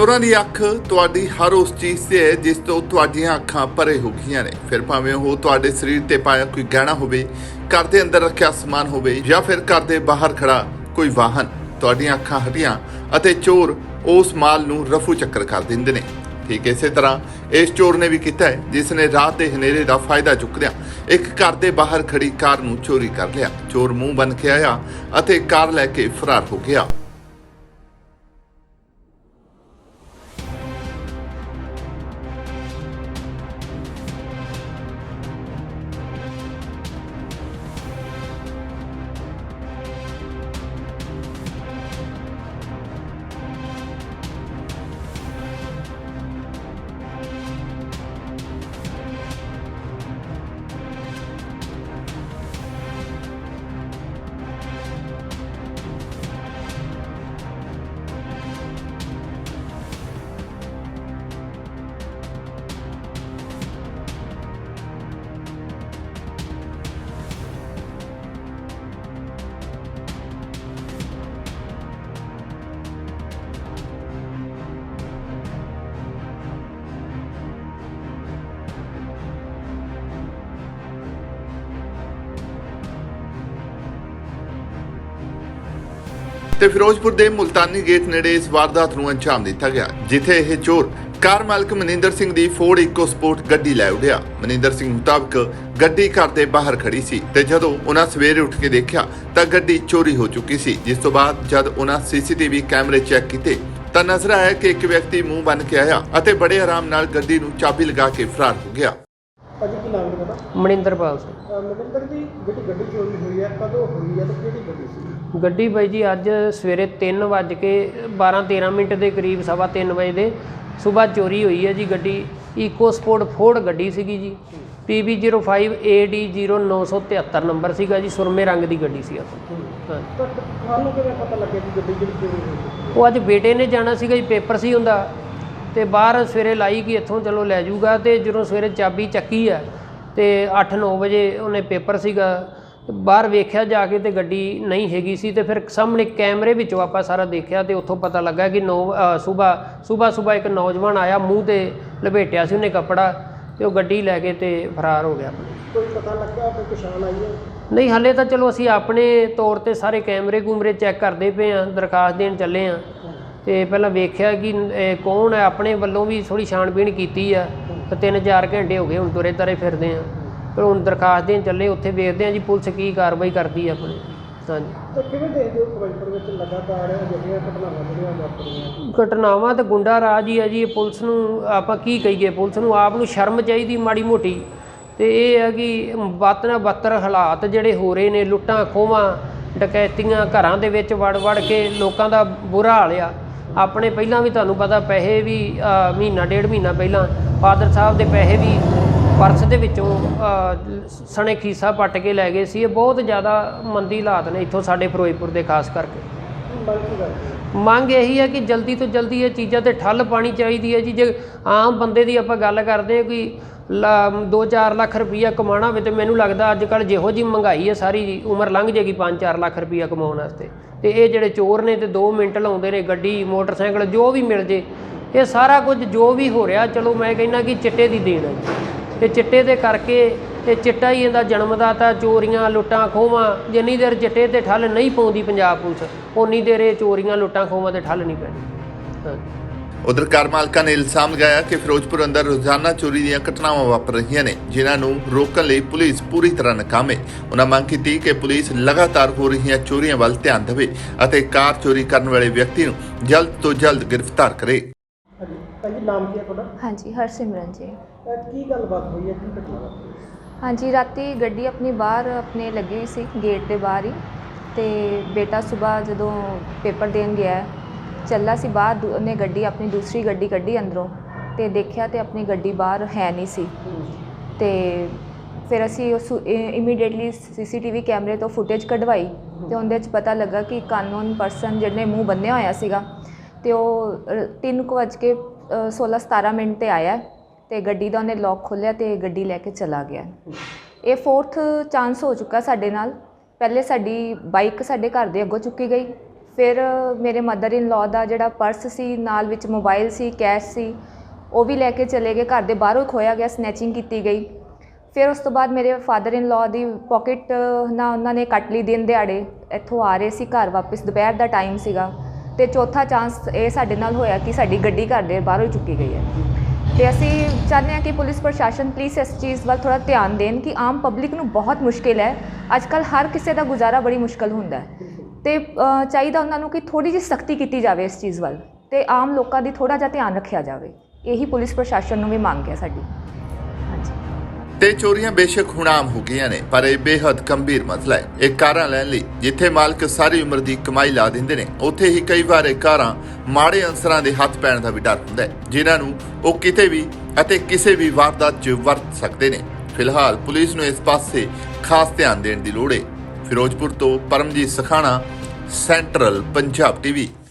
ਚੋਰਾਂ ਦੀ ਅੱਖ ਤੁਹਾਡੀ ਹਰ ਉਸ ਚੀਜ਼ ਤੇ ਹੈ ਜਿਸ ਤੋਂ ਤੁਹਾਡੀਆਂ ਅੱਖਾਂ ਪਰੇ ਹੋ ਗਈਆਂ ਨੇ। ਫਿਰ ਭਾਵੇਂ ਉਹ ਤੁਹਾਡੇ ਸਰੀਰ ਤੇ ਪਾਇਆ ਕੋਈ ਗਹਿਣਾ ਹੋਵੇ, ਘਰ ਦੇ ਅੰਦਰ ਰੱਖਿਆ ਸਮਾਨ ਹੋਵੇ ਜਾਂ ਫਿਰ ਘਰ ਦੇ ਬਾਹਰ ਖੜਾ ਕੋਈ ਵਾਹਨ, ਤੁਹਾਡੀਆਂ ਅੱਖਾਂ ਹਟੀਆਂ ਅਤੇ ਚੋਰ ਉਸ ਮਾਲ ਨੂੰ ਰਫੂ ਚੱਕਰ ਕਰ ਦਿੰਦੇ ਨੇ। ਠੀਕ ਇਸੇ ਤਰ੍ਹਾਂ ਇਸ ਚੋਰ ਨੇ ਵੀ ਕੀਤਾ ਹੈ, ਜਿਸ ਨੇ ਰਾਤ ਦੇ ਹਨੇਰੇ ਦਾ ਫਾਇਦਾ ਚੁੱਕਦਿਆਂ ਇੱਕ ਘਰ ਦੇ ਬਾਹਰ ਖੜੀ ਕਾਰ ਨੂੰ ਚੋਰੀ ਕਰ ਲਿਆ। ਚੋਰ ਮੂੰਹ ਬਨ ਕੇ ਆਇਆ ਅਤੇ ਕਾਰ ਲੈ ਕੇ ਫਰਾਰ ਹੋ ਗਿਆ। ਤੇ ਫਿਰੋਜ਼ਪੁਰ ਦੇ ਮੁਲਤਾਨੀ ਗੇਟ ਨੇੜੇ ਇਸ ਵਾਰਦਾਤ ਨੂੰ ਅੰਜਾਮ ਦਿੱਤਾ ਗਿਆ, ਜਿੱਥੇ ਇਹ ਚੋਰ ਕਾਰ ਮਾਲਕ ਮਨਿੰਦਰ ਸਿੰਘ ਦੀ ਫੋਰਡ ਇਕੋ ਸਪੋਰਟ ਗੱਡੀ ਲੈ ਉੱਡਿਆ। ਮਨਿੰਦਰ ਸਿੰਘ ਮੁਤਾਬਕ ਗੱਡੀ ਘਰ ਦੇ ਬਾਹਰ ਖੜੀ ਸੀ ਤੇ ਜਦੋਂ ਉਹਨਾਂ ਸਵੇਰੇ ਉੱਠ ਕੇ ਦੇਖਿਆ ਤਾਂ ਗੱਡੀ ਚੋਰੀ ਹੋ ਚੁੱਕੀ ਸੀ, ਜਿਸ ਤੋਂ ਬਾਅਦ ਜਦ ਉਹਨਾਂ ਸੀਸੀਟੀਵੀ ਕੈਮਰੇ ਚੈੱਕ ਕੀਤੇ ਤਾਂ ਨਜ਼ਰ ਆਇਆ ਕਿ ਇੱਕ ਵਿਅਕਤੀ ਮੂੰਹ ਬੰਨ ਕੇ ਆਇਆ ਅਤੇ ਬੜੇ ਆਰਾਮ ਨਾਲ ਗੱਡੀ ਨੂੰ ਚਾਬੀ ਲਗਾ ਕੇ ਫਰਾਰ ਹੋ ਗਿਆ। ਮਨਿੰਦਰਪਾਲ ਸਿੰਘ। ਮਨਿੰਦਰ ਜੀ ਜਿਹੜੀ ਗੱਡੀ ਚੋਰੀ ਹੋਈ ਹੈ ਕਦੋਂ ਹੋਈ ਹੈ ਤੇ ਕਿਹੜੀ ਗੱਡੀ ਸੀ? ਗੱਡੀ ਬਾਈ ਜੀ ਅੱਜ ਸਵੇਰੇ 3 ਵਜੇ ਕੇ 12 13 ਮਿੰਟ ਦੇ ਕਰੀਬ ਸਵਾ 3 ਵਜੇ ਦੇ ਸਵੇਰ ਚੋਰੀ ਹੋਈ ਹੈ ਜੀ ਗੱਡੀ। ਈਕੋ ਸਪੋਰਟ ਫੋਰਡ ਗੱਡੀ ਸੀਗੀ ਜੀ। PB05AD0973 ਨੰਬਰ ਸੀਗਾ ਜੀ ਸੁਰਮੇ ਰੰਗ ਦੀ ਗੱਡੀ ਸੀ ਆਪਣੀ। ਹਾਂ। ਤਾਂ ਤੁਹਾਨੂੰ ਕਿਵੇਂ ਪਤਾ ਲੱਗਿਆ ਕਿ ਗੱਡੀ ਜਿਹੜੀ ਚੋਰੀ ਹੋਈ ਉਹ ਅੱਜ ਬੇਟੇ ਨੇ ਜਾਣਾ ਸੀਗਾ ਜੀ ਪੇਪਰ ਸੀ ਹੁੰਦਾ ਤੇ ਬਾਹਰ ਸਵੇਰੇ ਲਾਈ ਕਿ ਇੱਥੋਂ ਚਲੋ ਲੈ ਜਾਊਗਾ ਤੇ ਜਦੋਂ ਸਵੇਰੇ ਚਾਬੀ ਚੱਕੀ ਆ ਤੇ 8-9 ਵਜੇ ਉਹਨੇ ਪੇਪਰ ਸੀਗਾ ਬਾਹਰ ਵੇਖਿਆ ਜਾ ਕੇ ਤੇ ਗੱਡੀ ਨਹੀਂ ਹੈਗੀ ਸੀ ਤੇ ਫਿਰ ਸਾਹਮਣੇ ਕੈਮਰੇ ਵਿੱਚੋਂ ਆਪਾਂ ਸਾਰਾ ਦੇਖਿਆ ਤੇ ਉੱਥੋਂ ਪਤਾ ਲੱਗਾ ਕਿ ਨੌ ਸਵੇਰ ਸਵੇਰ ਸਵੇਰ ਇੱਕ ਨੌਜਵਾਨ ਆਇਆ ਮੂੰਹ ਤੇ ਲਪੇਟਿਆ ਸੀ ਉਹਨੇ ਕੱਪੜਾ ਤੇ ਉਹ ਗੱਡੀ ਲੈ ਕੇ ਤੇ ਫਰਾਰ ਹੋ ਗਿਆ ਕੋਈ ਪਤਾ ਲੱਗਾ ਕੋਈ ਪਛਾਣ ਆਈ ਹੈ? ਨਹੀਂ ਹਾਲੇ ਤਾਂ ਚਲੋ ਅਸੀਂ ਆਪਣੇ ਤੌਰ ਤੇ ਸਾਰੇ ਕੈਮਰੇ ਕੂਮਰੇ ਚੈੱਕ ਕਰਦੇ ਪਏ ਆ ਦਰਖਾਸਤ ਦੇਣ ਚੱਲੇ ਆ ਤੇ ਪਹਿਲਾਂ ਵੇਖਿਆ ਕਿ ਕੌਣ ਹੈ ਆਪਣੇ ਵੱਲੋਂ ਵੀ ਥੋੜੀ ਛਾਣਬੀਣ ਕੀਤੀ ਆ। ਤੇ ਤਿੰਨ ਚਾਰ ਘੰਟੇ ਹੋ ਗਏ ਹੁਣ ਤੁਰੇ ਤਰੇ ਫਿਰਦੇ ਆ। ਪਰ ਹੁਣ ਦਰਖਾਸਤ ਦੇਣ ਚੱਲੇ ਉੱਥੇ ਵੇਖਦੇ ਆ ਜੀ ਪੁਲਿਸ ਕੀ ਕਾਰਵਾਈ ਕਰਦੀ ਆ ਆਪਣੀ। ਹਾਂਜੀ। ਤਾਂ ਕਿਵੇਂ ਦੇਖਦੇ ਹੋ ਫਿਰੋਜ਼ਪੁਰ ਵਿੱਚ ਲਗਾਤਾਰ ਜਿਹੜੀਆਂ ਘਟਨਾਵਾਂ ਜਿਹੜੀਆਂ ਵਾਪਰੀਆਂ? ਘਟਨਾਵਾਂ ਤੇ ਗੁੰਡਾ ਰਾਜ ਹੀ ਆ ਜੀ ਇਹ ਪੁਲਿਸ ਨੂੰ ਆਪਾਂ ਕੀ ਕਹੀਏ ਪੁਲਿਸ ਨੂੰ ਆਪ ਨੂੰ ਸ਼ਰਮ ਚਾਹੀਦੀ ਮਾੜੀ ਮੋਟੀ। ਤੇ ਇਹ ਹੈ ਕਿ ਬੱਤ ਨਾਲ ਬੱਤਰ ਹਾਲਾਤ ਜਿਹੜੇ ਹੋ ਰਹੇ ਨੇ ਲੁੱਟਾਂ ਖੋਵਾਂ ਡਕੈਤੀਆਂ ਘਰਾਂ ਦੇ ਵਿੱਚ ਵੜ ਵੜ ਕੇ ਲੋਕਾਂ ਦਾ ਬੁਰਾ ਹਾਲ ਆ। ਆਪਣੇ ਪਹਿਲਾਂ ਵੀ ਤੁਹਾਨੂੰ ਪਤਾ ਪੈਸੇ ਵੀ ਮਹੀਨਾ, ਡੇਢ ਮਹੀਨਾ ਪਹਿਲਾਂ ਫਾਦਰ ਸਾਹਿਬ ਦੇ ਪੈਸੇ ਵੀ ਪਰਸ ਦੇ ਵਿੱਚੋਂ ਸਣੇ ਖੀਸਾ ਪੱਟ ਕੇ ਲੈ ਗਏ ਸੀ। ਇਹ ਬਹੁਤ ਜ਼ਿਆਦਾ ਮੰਦੀ ਹਾਲਾਤ ਨੇ ਇੱਥੋਂ ਸਾਡੇ ਫਿਰੋਜ਼ਪੁਰ ਦੇ, ਖਾਸ ਕਰਕੇ। ਮੰਗ ਇਹੀ ਹੈ ਕਿ ਜਲਦੀ ਤੋਂ ਜਲਦੀ ਇਹ ਚੀਜ਼ਾਂ ਤੇ ਠੱਲ ਪਾਣੀ ਚਾਹੀਦੀ ਹੈ ਜੀ ਜੇ ਆਮ ਬੰਦੇ ਦੀ ਆਪਾਂ ਗੱਲ ਕਰਦੇ ਹਾਂ ਕਿ 2-4 ਲੱਖ ਰੁਪਈਆ ਕਮਾਉਣਾ ਹੋਵੇ ਤੇ ਮੈਨੂੰ ਲੱਗਦਾ ਅੱਜ ਕੱਲ ਜਿਹੋ ਜੀ ਮਹਿੰਗਾਈ ਹੈ ਸਾਰੀ ਉਮਰ ਲੰਘ ਜੇਗੀ 5-4 ਲੱਖ ਰੁਪਈਆ ਕਮਾਉਣ ਵਾਸਤੇ ਤੇ ਇਹ ਜਿਹੜੇ ਚੋਰ ਨੇ ਤੇ 2 ਮਿੰਟ ਲਾਉਂਦੇ ਨੇ ਗੱਡੀ, ਮੋਟਰਸਾਈਕਲ, ਜੋ ਵੀ ਮਿਲ ਜੇ, ਇਹ ਸਾਰਾ ਕੁਝ ਜੋ ਵੀ ਹੋ ਰਿਹਾ, ਚਲੋ ਮੈਂ ਕਹਿੰਦਾ ਕਿ ਚਿੱਟੇ ਦੀ ਦੇਣ ਹੈ ਜੀ। ਇਹ ਚਿੱਟੇ ਦੇ ਕਰਕੇ ਇਹ ਚਿੱਟਾ ਹੀ ਇਹਦਾ ਜਨਮਦਾਤਾ ਚੋਰੀਆਂ ਲੁੱਟਾਂ ਖੋਵਾਂ ਜਿੰਨੀ ਦੇਰ ਚਿੱਟੇ ਤੇ ਠੱਲ ਨਹੀਂ ਪਾਉਂਦੀ ਪੰਜਾਬ ਪੁਲਿਸ ਉਨੀ ਦੇਰ ਇਹ ਚੋਰੀਆਂ ਲੁੱਟਾਂ ਖੋਵਾਂ ਤੇ ਠੱਲ ਨਹੀਂ ਪੈਣੀ ਉਧਰ ਕਾਰ ਮਾਲਕਾਂ ਨੇ ਇਲਜ਼ਾਮ ਲਗਾਇਆ ਕਿ ਫਿਰੋਜ਼ਪੁਰ ਅੰਦਰ ਰੋਜ਼ਾਨਾ ਚੋਰੀ ਦੀਆਂ ਘਟਨਾਵਾਂ ਵਾਪਰ ਰਹੀਆਂ ਨੇ ਜਿਨ੍ਹਾਂ ਨੂੰ ਰੋਕਣ ਲਈ ਪੁਲਿਸ ਪੂਰੀ ਤਰ੍ਹਾਂ ਨਾਕਾਮ ਹੈ। ਉਹਨਾਂ ਮੰਗ ਕੀਤੀ ਕਿ ਪੁਲਿਸ ਲਗਾਤਾਰ ਹੋ ਰਹੀਆਂ ਚੋਰੀਆਂ ਵੱਲ ਧਿਆਨ ਦੇਵੇ ਅਤੇ ਕਾਰ ਚੋਰੀ ਕਰਨ ਵਾਲੇ ਵਿਅਕਤੀ ਨੂੰ ਜਲਦ ਤੋਂ ਜਲਦ ਗ੍ਰਿਫਤਾਰ ਕਰੇ। ਹਾਂਜੀ ਭਾਜੀ ਨਾਮ ਕੀ ਹੈ ਤੁਹਾਡਾ? ਹਾਂਜੀ ਹਰਸਿਮਰਨ ਜੀ। ਕੀ ਗੱਲਬਾਤ ਹੋਈ ਹੈ? ਕੀ ਘਟਨਾ ਵਾਪਰੀ? ਹਾਂਜੀ, ਰਾਤੀ ਗੱਡੀ ਆਪਣੀ ਬਾਹਰ ਆਪਣੇ ਲੱਗੀ ਹੋਈ ਸੀ ਗੇਟ ਦੇ ਬਾਹਰ ਹੀ। ਤੇ ਬੇਟਾ ਸਵੇਰ ਜਦੋਂ ਪੇਪਰ ਦੇਣ ਗਿਆ, ਚੱਲਾ ਸੀ ਬਾਹਰ, ਦੂ- ਉਹਨੇ ਗੱਡੀ ਆਪਣੀ ਦੂਸਰੀ ਗੱਡੀ ਕੱਢੀ ਅੰਦਰੋਂ ਤੇ ਦੇਖਿਆ ਤੇ ਆਪਣੀ ਗੱਡੀ ਬਾਹਰ ਹੈ ਨਹੀਂ ਸੀ। ਤੇ ਫਿਰ ਅਸੀਂ ਉਸ ਇਮੀਡੀਏਟਲੀ ਸੀਸੀਟੀਵੀ ਕੈਮਰੇ ਤੋਂ ਫੁਟੇਜ ਕਢਵਾਈ ਤੇ ਉਹਦੇ 'ਚ ਪਤਾ ਲੱਗਾ ਕਿ ਕਾਨੂੰਨ ਪਰਸਨ ਜਿਹਨੇ ਮੂੰਹ ਬੰਨਿਆ ਹੋਇਆ ਸੀਗਾ ਤੇ ਉਹ 3:00 16 17 ਮਿੰਟ ਤੇ ਆਇਆ। ਤੇ ਗੱਡੀ ਦਾ ਉਹਨੇ ਲੌਕ ਖੋਲ੍ਹਿਆ ਤੇ ਗੱਡੀ ਲੈ ਕੇ ਚਲਾ ਗਿਆ। ਇਹ ਫੋਰਥ ਚਾਂਸ ਹੋ ਚੁੱਕਾ ਸਾਡੇ ਨਾਲ। ਪਹਿਲੇ ਸਾਡੀ ਬਾਈਕ ਸਾਡੇ ਘਰ ਦੇ ਅੱਗੋਂ ਚੁੱਕੀ ਗਈ। ਫਿਰ ਮੇਰੇ ਮਦਰ ਇਨ ਲਾਅ ਦਾ ਜਿਹੜਾ ਪਰਸ ਸੀ, ਨਾਲ ਵਿੱਚ ਮੋਬਾਈਲ ਸੀ ਕੈਸ਼ ਸੀ, ਉਹ ਵੀ ਲੈ ਕੇ ਚਲੇ ਗਏ। ਘਰ ਦੇ ਬਾਹਰੋਂ ਖੋਇਆ ਗਿਆ ਸਨੈਚਿੰਗ ਕੀਤੀ ਗਈ। ਫਿਰ ਉਸ ਤੋਂ ਬਾਅਦ ਮੇਰੇ ਫਾਦਰ ਇਨ ਲਾਅ ਦੀ ਪਾਕਟ ਨਾ ਉਹਨਾਂ ਨੇ ਕੱਟ ਲਈ ਦਿਨ ਦਿਹਾੜੇ। ਇੱਥੋਂ ਆ ਰਹੇ ਸੀ ਘਰ ਵਾਪਸ, ਦੁਪਹਿਰ ਦਾ ਟਾਈਮ ਸੀਗਾ। ਤੇ ਚੌਥਾ ਚਾਂਸ ਇਹ ਸਾਡੇ ਨਾਲ ਹੋਇਆ ਕਿ ਸਾਡੀ ਗੱਡੀ ਘਰ ਦੇ ਬਾਹਰੋਂ ਹੀ ਚੁੱਕੀ ਗਈ ਹੈ। ਤੇ ਅਸੀਂ ਚਾਹੁੰਦੇ ਹਾਂ ਕਿ ਪੁਲਿਸ ਪ੍ਰਸ਼ਾਸਨ ਪਲੀਜ਼ ਇਸ ਚੀਜ਼ ਵੱਲ ਥੋੜਾ ਧਿਆਨ ਦੇਣ ਕਿ ਆਮ ਪਬਲਿਕ ਨੂੰ ਬਹੁਤ ਮੁਸ਼ਕਿਲ ਹੈ। ਅੱਜ ਕੱਲ ਹਰ ਕਿਸੇ ਦਾ ਗੁਜ਼ਾਰਾ ਬੜੀ ਮੁਸ਼ਕਿਲ ਹੁੰਦਾ ਹੈ। ਤੇ ਅ, ਚਾਹੀਦਾ ਉਹਨਾਂ ਨੂੰ ਕਿ ਥੋੜੀ ਜਿਹੀ ਸਖਤੀ ਕੀਤੀ ਜਾਵੇ ਇਸ ਚੀਜ਼ ਵੱਲ ਤੇ ਆਮ ਲੋਕਾਂ ਦੀ ਥੋੜਾ ਜਿਹਾ ਧਿਆਨ ਰੱਖਿਆ ਜਾਵੇ। ਇਹੀ ਪੁਲਿਸ ਪ੍ਰਸ਼ਾਸਨ ਨੂੰ ਵੀ ਮੰਗ ਹੈ ਸਾਡੀ। ਤੇ ਚੋਰੀਆਂ ਬੇਸ਼ੱਕ ਹੁਣ ਹੋ ਗਈਆਂ ਨੇ, ਪਰ ਇਹ ਬੇहद ਗੰਭੀਰ ਮਸਲਾ ਹੈ। ਇਹ ਕਾਰਾਂ ਲੈਣ ਲਈ, ਜਿੱਥੇ ਮਾਲਕ ਸਾਰੀ ਉਮਰ ਦੀ ਕਮਾਈ ਲਾ ਦਿੰਦੇ ਨੇ, ਉੱਥੇ ਹੀ ਕਈ ਵਾਰ ਇਹ ਕਾਰਾਂ ਮਾੜੇ ਅੰਸਰਾਂ ਦੇ ਹੱਥ ਪੈਣ ਦਾ ਵੀ ਡਰ ਹੁੰਦਾ ਹੈ, ਜਿਨ੍ਹਾਂ ਨੂੰ ਉਹ ਕਿਤੇ ਵੀ ਅਤੇ ਕਿਸੇ ਵੀ ਵਾਰਦਾਤ 'ਚ ਵਰਤ ਸਕਦੇ ਨੇ। ਫਿਲਹਾਲ ਪੁਲਿਸ ਨੂੰ ਇਸ ਪਾਸੇ ਖਾਸ ਧਿਆਨ ਦੇਣ ਦੀ ਲੋੜ ਹੈ। ਫਿਰੋਜ਼ਪੁਰ ਤੋਂ ਪਰਮਜੀਤ ਸਖਾਣਾ, ਸੈਂਟਰਲ ਪੰਜਾਬ ਟੀਵੀ।